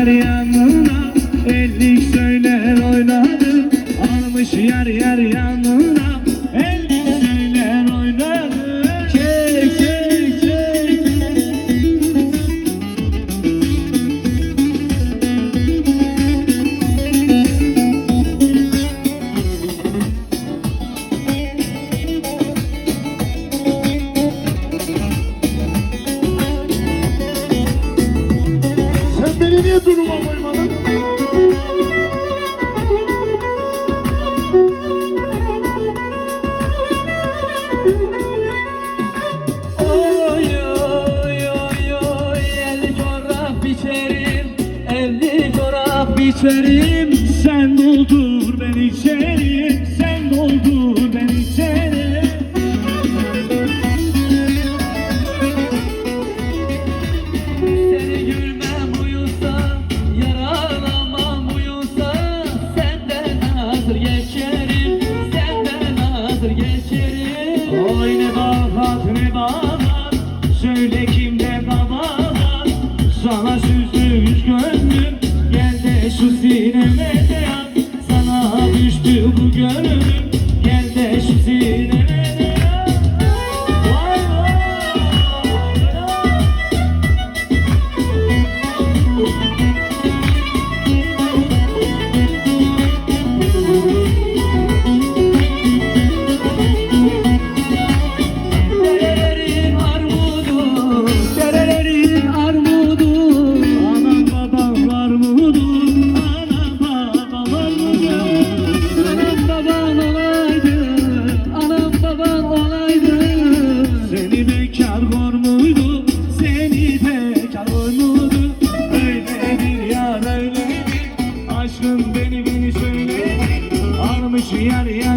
Eller yanına ellik söyler oynadı Almış yer yer yanına. Beni niye duruma koymadın? Biçerim Sen doldur ben içerim Sen doldur hazır geçerim Senden hazır geçerim. Oy ne babat ne babat Söyle kimde babalar. Sana süzdürmüş gönlüm Gel de şu sineme de yat Sana düştü bu gönlüm Gel de şu sineme de yat yar var mıydı? Seni bekar var mıydı? Öyle bir yar öyle bir aşkın beni beni söyle. Almış yar yar.